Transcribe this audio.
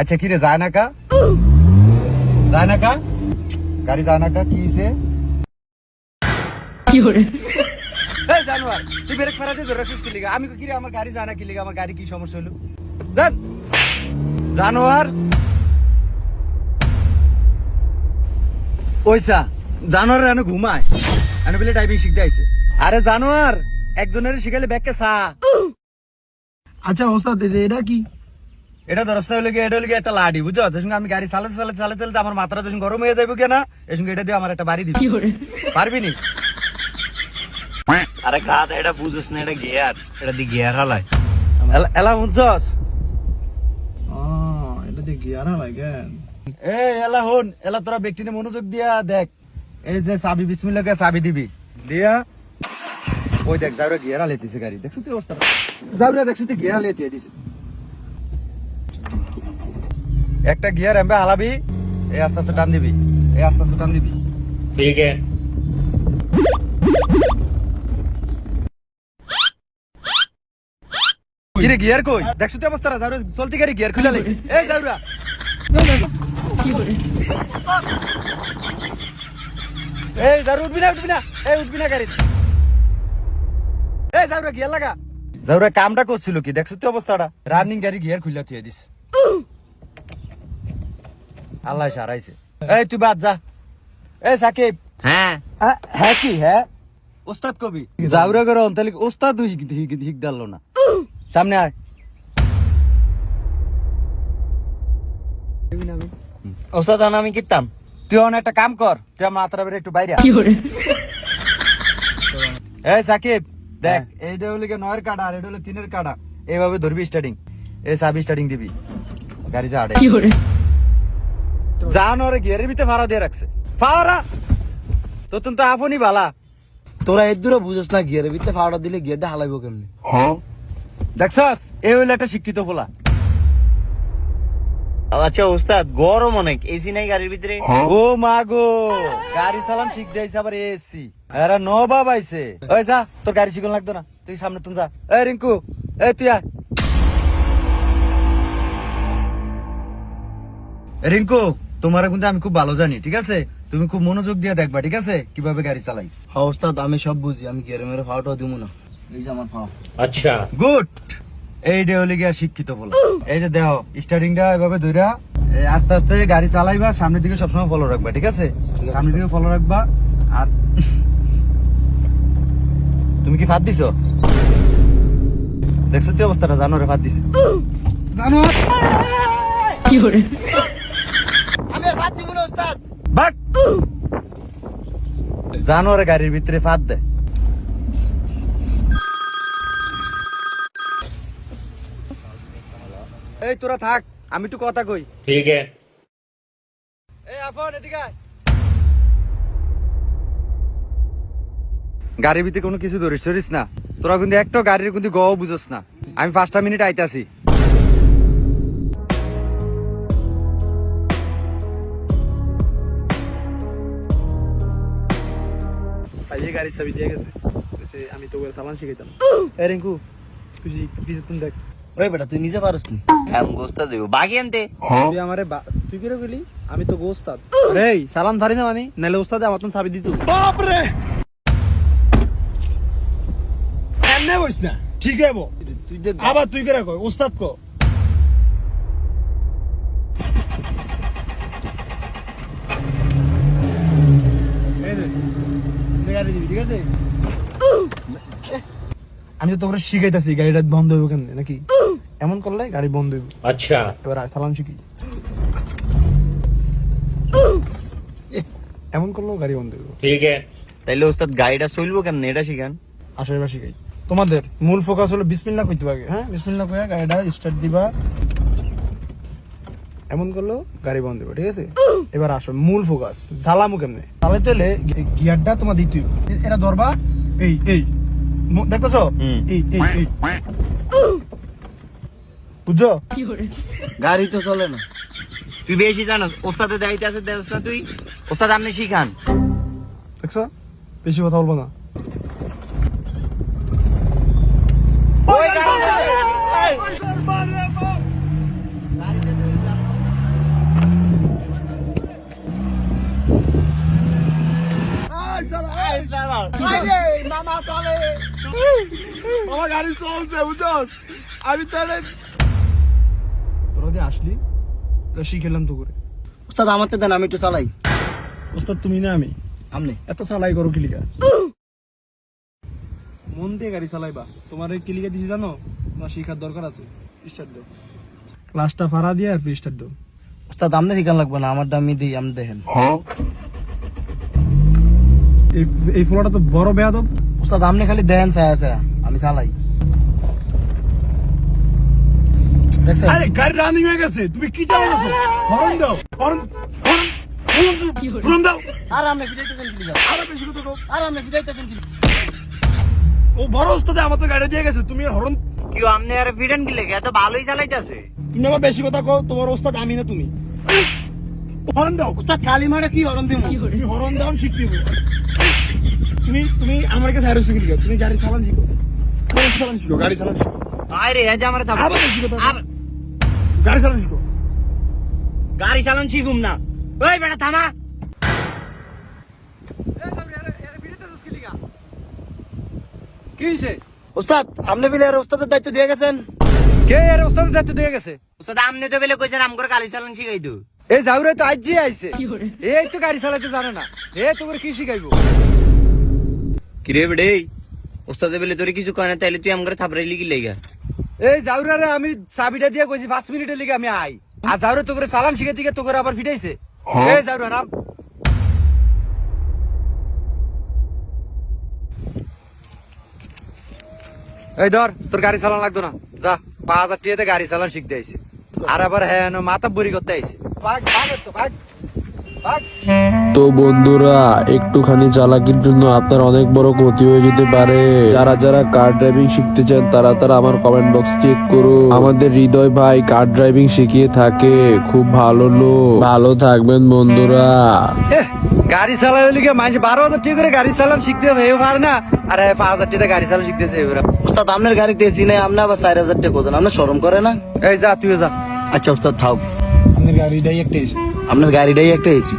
আচ্ছা কি রে যায় না কা? যায় না কা? গাড়ি যায় না কা? কি হইছে? এই জানোয়ার তুই ব্রেক ফেরাতে ধরে রাখছিস কি লিগা? আমি কি রে আমার গাড়ি যায় না কি লিগা? আমার গাড়ি কি সমস্যা হলো? দেন জানোয়ার। ওইসা জানোয়ার এনে ঘুমায়। এনে বলে ড্রাইভিং শিখতে আইছে। আরে জানোয়ার একজনের শিখালে ব্যাগকে সা আচ্ছা ওস্তাদ এটা কি? এটা দরস্তা হলে গিয়ে এটা হলে গিয়ে একটা লাডি বুঝছ? যে আমি গাড়ি চালাতে চালাতে চালাতে চালাতে আমার মাথাটা যখন গরম হয়ে যাবে কেনা এই সঙ্গে এটা দিয়ে আমার একটা বাড়ি দিবি। পারবি নি? আরে গাদ এটা বুঝছ না এটা গিয়ার এটা দি গিয়ার হালায়। এলা- বুঝছস ও এটা দিয়ে গিয়ার লাগে এ এলা হন এলা তোরা ব্যক্তিনে মনোযোগ দিয়া দেখ। এই যে চাবি বিসমিল্লাকে চাবি দিবি। দিয়া? ওই দেখ যাওরা গিয়ারা লেতিছে গাড়ি। দেখছ তুই অবস্থা? যাওরা দেখছ তুই গিয়ারা লেতিয়ে দিছে। একটা গিয়ার এমবে হালাবি এই আস্তে আস্তে টান দিবি এই আস্তে আস্তে টান দিবি। ঠিক আছে। কিরে গিয়ার কই? দেখছ তুই অবস্থা যাওরা চলতি গাড়ি গিয়ার খুলে লাইছে। এই যাওরা এই যাওরা উঠবি না উঠবি না। এই উঠবি না গাড়ি এই যাওরা গিয়ার লাগা। যাওরা কামটা করছিল কি? দেখছ তুই অবস্থাটা। রানিং গাড়ি গিয়ার খুলে থুয়ে দিস আল্লাহ সারাইছে। এই তুই বাদ যা। এই সাকিব। হ্যাঁ। হ্যাঁ কি হ্যাঁ? ওস্তাদ কবি। যাওরা করে অন্তালি ওস্তাদ হিক হিক হিক ডাললো না। সামনে আয়। ওস্তাদ আন আমি কিতাম তুই অন একটা কাম কর তুই আমার বেড়ে একটু বাইরে। এই সাকিব দেখ এইটা হলো গিয়ে নয়ের কাটা আর এটা হলো তিনের কাটা। এইভাবে ধরবি স্টার্টিং এই সাবি স্টার্টিং দিবি। গাড়ি যা আড়ে জান ওরে গিয়ারের ভিতরে ফাড়া দিয়ে রাখছে। ফাড়া তো তুমি তো আপনি বালা তোরা এর দূরে বুঝছ না গিয়ারের ভিতরে ফাওড়া দিলে গিয়ারটা হালাইবো কেমনি? দেখছস? এই হইল একটা শিক্ষিত বলা আচ্ছা ওস্তাদ গরম অনেক। এসি নাই গাড়ির ভিতরে? ও মা গো গাড়ি চালান শিখ দিয়েছে আবার এসি আরে নবাব আইছে। ওই যা তোর গাড়ি শিখন লাগতো না। তুই সামনে তুই যা। এই রিঙ্কু এই তুই আয়। রিঙ্কু তোমার কিন্তু আমি খুব ভালো জানি ঠিক আছে? তুমি খুব মনোযোগ দিয়ে দেখবা ঠিক আছে? কীভাবে গাড়ি চালাই। হ্যাঁ ওস্তাদ আমি সব বুঝি। আমি গিয়ারে মেরে ফাওটা দিব না? এই যে আমার ফাও আচ্ছা। গুড! এই ডে হলে গিয়া শিক্ষিত বলা। এই যে দেহ স্টার্টিংটা এভাবে ধইরা আস্তে আস্তে গাড়ি চালাইবা সামনের দিকে সবসময় ফলো রাখবা ঠিক আছে? সামনের দিকে ফলো রাখবা আর তুমি কি ফাঁদ দিছো? দেখছ তুই অবস্থাটা? জানো রে ফাঁদ দিছে। জানো আমি আর দিব না ওস্তাদ গাড়ির ভিতরে ফাঁদ দেয় এই তোরা থাক আমি একটু কথা কই। ঠিক আছে। এই আফন এদিকে গাড়ির ভিতরে কোনো কিছু ধরিস ধরিস না। তোরা কিন্তু একটা গাড়ির কিন্তু গ বুঝস না। আমি পাঁচটা মিনিট আইতাছি। পাইয়ে গাড়ির চাবি দিয়ে গেছে আমি তোকে সালান শিখাইতাম এ রিঙ্কু তুই শিখ- তুমি দেখ ওই বেটা তুই নিজে পারস নি হ্যাঁ ওস্তাদ যাইব বাকি আনতে তুই আমারে বা- তুই কি রে কইলি আমি তো গোস্তাদ আরে এই, সালাম ধারি না মানে নালে ওস্তাদে আমার তো চাবি দিত বাপ রে এমনে বইস না ঠিক হইব তুই দেখ আবার তুই করে কই ওস্তাদ কো এই দে, নে গাড়ি দিবি, ঠিক আছে আমি তো তোকে শিখাইতেছি গাড়িটা বন্ধ হইব কেমনে নাকি? এমন করলে গাড়ি বন্ধ হইব। আচ্ছা। এবার সালাম শিখি এমন করলেও গাড়ি বন্ধ হইব। ঠিক আছে। তাইলে ওস্তাদ গাড়িটা চলবো কেমনে এটা শিখান। এবার শিখাই। তোমাদের মূল ফোকাস হলো বিসমিল্লা কইতে আগে হ্যাঁ? বিসমিল্লা কইয়া গাড়িটা স্টার্ট দিবা। এমন করল গাড়ি বন্ধ হইব ঠিক আছে? এবার আসো মূল ফোকাস জ্বালামু কেমনে? চালাইতে হলে গি- গিয়ারটা তোমার দিতে এটা ধরবা এই এই। দেখতেছো? বুঝছ? গাড়ি তো চলে না। তুই বেশি জানাস ওস্তাদে দায়িত্ব আছে দেখ না তুই। ওস্তাদ আপনি শিখান। দেখছ? বেশি কথা বলব না ওই গাড়ি- মামা চলে মামা গাড়ি চলছে বুঝছ আমি তাহলে তোরা দিয়ে আসলি শিখেলাম তো করে। উস্তাদ আমার তো দেন আমি একটু চালাই। ওস্তাদ তুমি না আমি। আমনে। এত চালাই করো কিলিকা মন দিয়ে গাড়ি চালাইবা। তোমার এই কিলিকা দিছি জানো? তোমার শিখার দরকার আছে। স্টার্ট দাও। ক্লাসটা ফাড়া দিয়ে আর ফ্রি স্টার্ট দাও। উস্তাদ আমনে শিখান লাগবে না আমারটা আমি দিই আমি দেখেন। এই এই ফলোটা তো বড় বেয়াদব। উস্তাদ আমনে খালি দেন ছায়া ছায়া। আমি চালাই। আরে গাড়ি রানিং হয়ে গেছে। তুমি কি চালাচ্ছো হরন দাও। হরন হরন দাও। আর আমনে ফিরাইতেছেন কি? আরে বেশি কথা দাও আর আমনে ফিরাইতেছেন কি? ও বড় ওস্তাদে আমার তো গাড়ি দিয়ে গেছে। তুমি হরন কেউ আপনি আর ফিডেন কি লেগে? এত ভালোই চালাইতেছে। তুমি আবার বেশি কথা কও তোমার ওস্তাদ আমি না তুমি। হরন দাও। উস্তাদ কালি মারে কি হরন দিমু? তুমি হরন দাও হবে তুমি তুমি আমার কাছে আরও শিখে লিখো তুমি গাড়ি চালান শিখো। চালান শিখো গাড়ি চালান শিখো আরে এই যে আমার আবার বেশি গাড়ি চালান শিখো গাড়ি চালান শিখুম না। ওই বেটা থামা। কি হইছে? উস্তাদ আপনি বিলে আর উস্তাদের দায়িত্ব দিয়ে গেছেন? কে দায়িত্ব দিয়ে গেছে? ওস্তাদ আপনি তো বেলে কইছেন আমগর গাড়ি চালান শিখাই দু এই জাউরে তো আজ যে আইছে এই তো গাড়ি চালাতে জানে না। এ তোকে কি শিখাইবো? কিরে বেড়ে ওস্তাদে বেলে তোর কিছু কয় না তাইলে তুই আমগর থাপড়াইলি কি লেগা এই জাউরারে আমি চাবিটা দিয়ে কইছি পাঁচ মিনিটের লিগে আমি আই। আর জাউরে তোকে চালান শিখে দিকে তোকে আবার ফিটাইছে। এই জাউরা নাম এই ধর তোর গাড়ি চালান লাগতো না। যা পাঁচ হাজার টিয়াতে গাড়ি চালান শিখতে আইছে। আর আবার হ্যাঁ মাথা বড়ি করতে আইছে। ভাগ ভাগ তো ভাগ। তো বন্ধুরা একটুখানি চালাকির জন্য আপনার অনেক বড় ক্ষতি হয়ে যেতে পারে। যারা যারা কার ড্রাইভিং শিখতে চান তারা তারা আমার কমেন্ট বক্স চেক করুন। আমাদের হৃদয় ভাই কার ড্রাইভিং শিখিয়ে থাকে। খুব ভালো লোক। ভালো থাকবেন বন্ধুরা। গাড়ি চালাই হলে মানুষ বারো হাজার টাকা করে গাড়ি চালান শিখতে হবে? এও পারে না। আর পাঁচ হাজার টাকা গাড়ি চালান শিখতেছে এবার উস্তাদ আপনার গাড়িতে এসি নাই আপনি আবার চার হাজার টাকা আপনার সরম করে না? এই যা তুইও যা। আচ্ছা উস্তাদ থাক। আমার গাড়িটাই একটা আপনার গাড়িটাই একটা এসি।